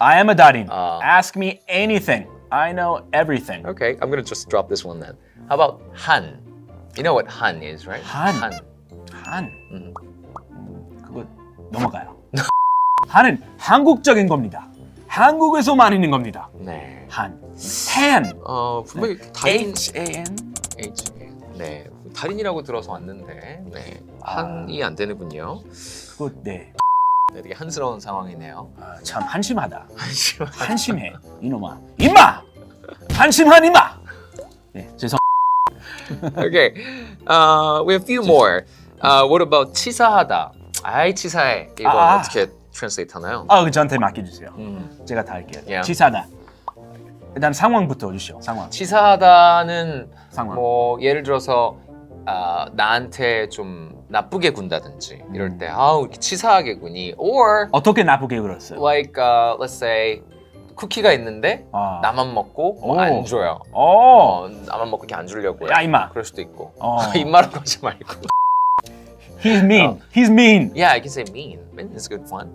I am a. 아. Ask me anything. I know everything. Okay, I'm gonna just drop this one then. How about Han? You know what Han is, right? Han. Han. 한. 음. 음, 그거 넘어가요. 한은 한국적인 겁니다. 한국에서 많이 있는 겁니다. 네. 한. tan. 어 분명히 달인 H A N. H. 네. 달인이라고 들어서 왔는데 네. 아. 한이 안 되는군요. 그거 네. 네, 되게 한스러운 상황이네요. 아, 참 한심하다. 한심해. 이놈아. 임마. 한심한 임마. 네, 죄송. okay. Uh, we have a few more. Uh, what about 치사하다? 아이 치사해. 이거 아. 어떻게 translate 하나요? 아, 그 저한테 맡겨주세요. 음. 제가 다 할게요. Yeah. 치사다. 일단 상황부터 주시오. 상황. 치사하다는 상황. 뭐 예를 들어서 아, 나한테 좀 나쁘게 군다든지 이럴 음. 때 아우 이렇게 치사하게 구니 or 어떻게 나쁘게 그랬어요? like uh, let's say 쿠키가 있는데 아. 나만 먹고 뭐오 안 줘요. 어. 어, 나만 먹고 이렇게 안 주려고 요 야 임마. 그럴 수도 있고 어. 입마로 가지 말고 He's mean. He's mean. Yeah, I can say mean. Mean is good fun.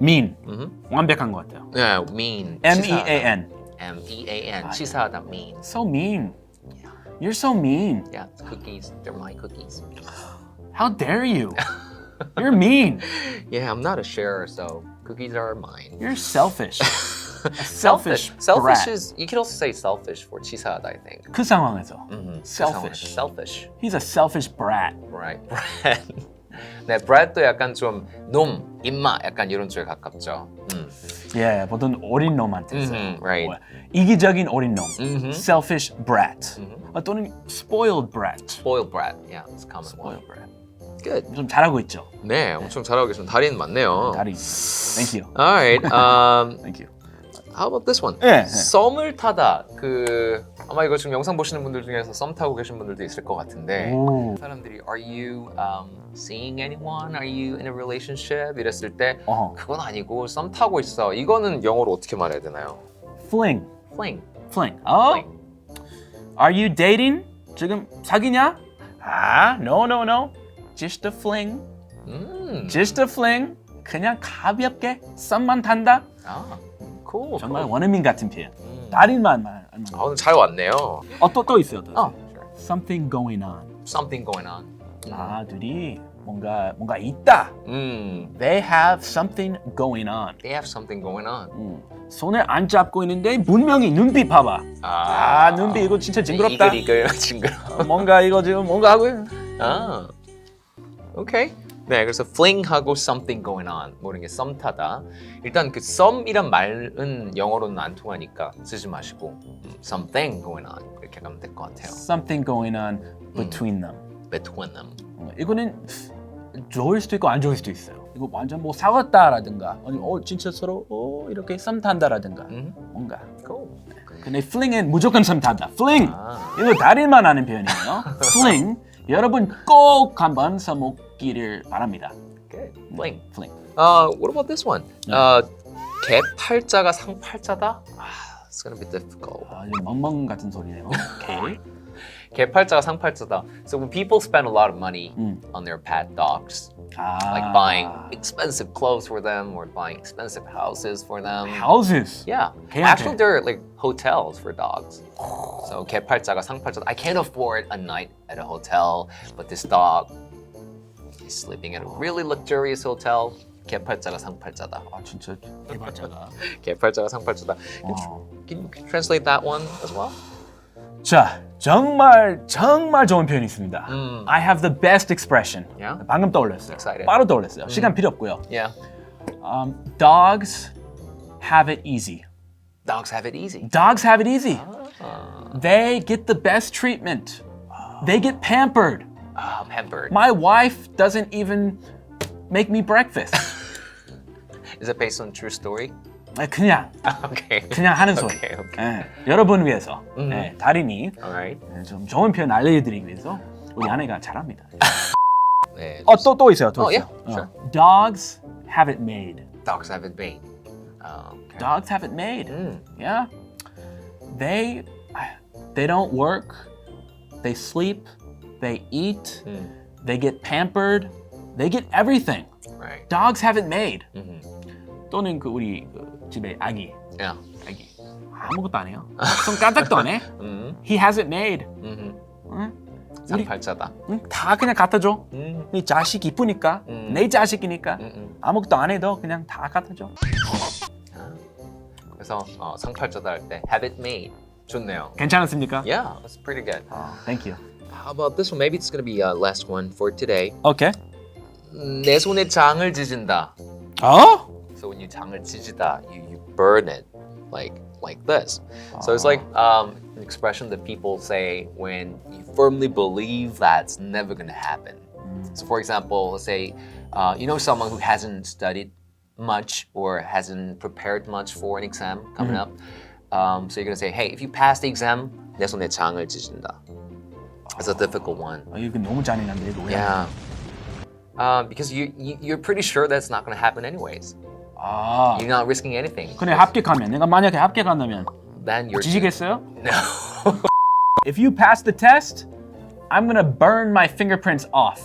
mean. Mhm. 완벽한 것 같아요. Yeah, mean. M E A N. M E A N. 아, 치사하다 mean. So mean. You're so mean. Yeah, cookies. They're my cookies. How dare you? You're mean. Yeah, I'm not a sharer, so cookies are mine. You're selfish. A selfish. Selfish brat. is you can also say selfish for 치사하다, I think. 그 상황에서 Mhm. selfish. Selfish. He's a selfish brat. Right. Brad. 네, Brad도 약간 좀 놈, 임마 약간 이런 쪽에 가깝죠. 음. 예, 보통 어린 놈한테 써요. Mhm, right. 이기적인 어린 놈. Mhm. Selfish brat. 아, 또는 spoiled brat. Spoiled brat. Yeah, it's a common spoiled brat. Good. 좀 잘하고 있죠. 네, 엄청 잘하고 계시면 달인 맞네요. 다리. Thank you. Alright. Um, Thank you. how about this one? 예, 예. 썸을 타다. 그 아마 이거 지금 영상 보시는 분들 중에서 썸 타고 계신 분들도 있을 것 같은데 오. 사람들이 Are you um, seeing anyone? Are you in a relationship? 이랬을 때 어허. 그건 아니고 썸 타고 있어. 이거는 영어로 어떻게 말해야 되나요? Fling. Fling. Fling. 어? Fling. Are you dating? 지금 사귀냐? 아, no, no, no. Just a fling. 음. Just a fling. 그냥 가볍게 썸만 탄다. 아, cool. 정말 cool. 원어민 같은 표현. 음. 달인만 말. 아, 오늘 잘 왔네요. 어또 또 있어요. 또. 어. Something going on. Something going on. 아, 둘이 뭔가 뭔가 있다. 음. They have something going on. They have something going on. 음. 손을 안 잡고 있는데 분명히 눈빛 봐봐. 아, 눈빛 이거 진짜 징그럽다. 이글 이글 징그러. 어, 뭔가 이거 지금 뭔가 하고 있- 아, 오케이. 네, 그래서 fling하고 something going on 뭐 이런 게썸 타다. 일단 그 썸이란 말은 영어로는 안 통하니까 쓰지 마시고 음, something going on 이렇게 가면 될 것 같아요. something going on between them. Between them. 어, 이거는 좋을 수도 있고 안 좋을 수도 있어요. 이거 완전 뭐 싸웠다라든가 아니면 어 진짜 서로 어 이렇게 썸 탄다라든가 음, 뭔가. cool. 근데 fling은 무조건 썸 탄다. fling. 아, 이거 달인만 아는 표현이에요. fling. 여러분 꼭 한번 써먹기를 바랍니다. good. fling. fling. Uh, what about this one? Uh, 개팔자가 상팔자다? 아, it's gonna be difficult. 아, 이거 멍멍 같은 소리네요. 오케이. 개팔자가 상팔자다. So when people spend a lot of money 음. on their pet dogs, 아, like buying expensive clothes for them or buying expensive houses for them. houses. Yeah, 개한테. actually, there are like hotels for dogs. So 개팔자가 상팔자다. I can't afford a night at a hotel, but this dog is sleeping at a really luxurious hotel. 개팔자가 상팔자다. 아 진짜 개발자가. 개팔자가 상팔자다. 어. Can you translate that one as well? 자, 정말 정말 좋은 표현이 있습니다. 음. I have the best expression. Yeah? 방금 떠올렸어요. Excited. 바로 떠올렸어요. 시간 필요 없고요. Yeah. Um, dogs have it easy. Dogs have it easy. Dogs have it easy. They get the best treatment. They get pampered. Ah, pampered. My wife doesn't even make me breakfast. Is it based on true story? 아, 그냥 okay. 그냥 하는 소리. Okay, okay. 예, 여러분 위해서 예, 달인이 All right. 예, 좀 좋은 표현 알려드리기 위해서 우리 아내가 잘합니다. 네. 어, 또, 또 있어요. 또 어, 있어요. yeah, sure. 어. Dogs have it made. Dogs have it made. Uh, okay. Dogs have it made. Mm. Yeah. They they don't work. They sleep. They eat. Mm. They get pampered. They get everything. Right. Dogs have it made. Mhm. 또는 그 우리 그 집에 아기, Yeah. 아기 아무것도 안 해요. 손 까딱도 안 해. 음. He hasn't made. 음. 응? 우리 상팔자다. 응? 다 그냥 갖다 줘. 음. 이 자식 이쁘니까 음. 내 자식이니까 음. 음. 아무것도 안 해도 그냥 다 갖다 줘. 그래서 어, 상팔자다 할 때 have it made. 좋네요. 괜찮았습니까? Yeah, that's pretty good. 아, thank you. How about this one? Maybe it's gonna be uh, last one for today. 오케이. 음, 내 손에 장을 지진다. 어? So when you 장을 지지다, you, you burn it like like this. So it's like um, an expression that people say when you firmly believe that's never gonna happen. So for example, let's say uh, you know someone who hasn't studied much or hasn't prepared much for an exam coming up. Um, so you're gonna say, hey, if you pass the exam, 내 손에 장을 지진다. It's a difficult one. 아, 이거 너무 잔인한데 이거 왜? Yeah. Uh, because you, you you're pretty sure that's not gonna happen anyways. 아. You're not risking anything. 근데 합격하면 내가 만약에 합격한다면 Then you're 지지겠어요? No. If you pass the test, I'm gonna burn my fingerprints off.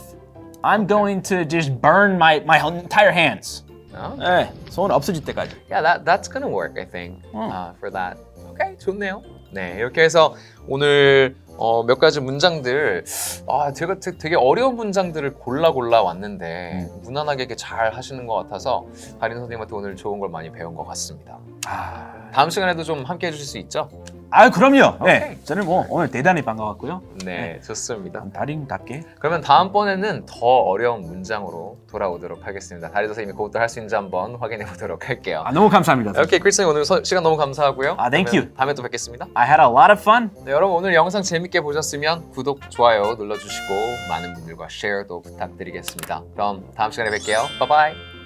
I'm going to just burn my my entire hands. Oh. 네, 손 없어질 때까지. Yeah, that that's gonna work, I think, 어. uh, for that. Okay, 좋네요. 네, 이렇게 해서 오늘 어, 몇 가지 문장들, 아, 제가 되- 되게 어려운 문장들을 골라 골라 왔는데 무난하게 이렇게 잘 하시는 것 같아서 다린 선생님한테 오늘 좋은 걸 많이 배운 것 같습니다. 아, 다음 시간에도 좀 함께 해주실 수 있죠? 아 그럼요. 네, 오케이. 저는 뭐 오늘 대단히 반가웠고요. 네, 좋습니다. 달인답게. 그러면 다음번에는 더 어려운 문장으로 돌아오도록 하겠습니다. 다리 선생님이 그것도 할 수 있는지 한번 확인해 보도록 할게요. 아 너무 감사합니다. 오케이, 크리스님 오늘 서- 시간 너무 감사하고요. 아, thank 그러면 you. 다음에 또 뵙겠습니다. I had a lot of fun. 네, 여러분 오늘 영상 재밌게 보셨으면 구독, 좋아요 눌러주시고 많은 분들과 쉐어도 부탁드리겠습니다. 그럼 다음 시간에 뵐게요. 바이바이.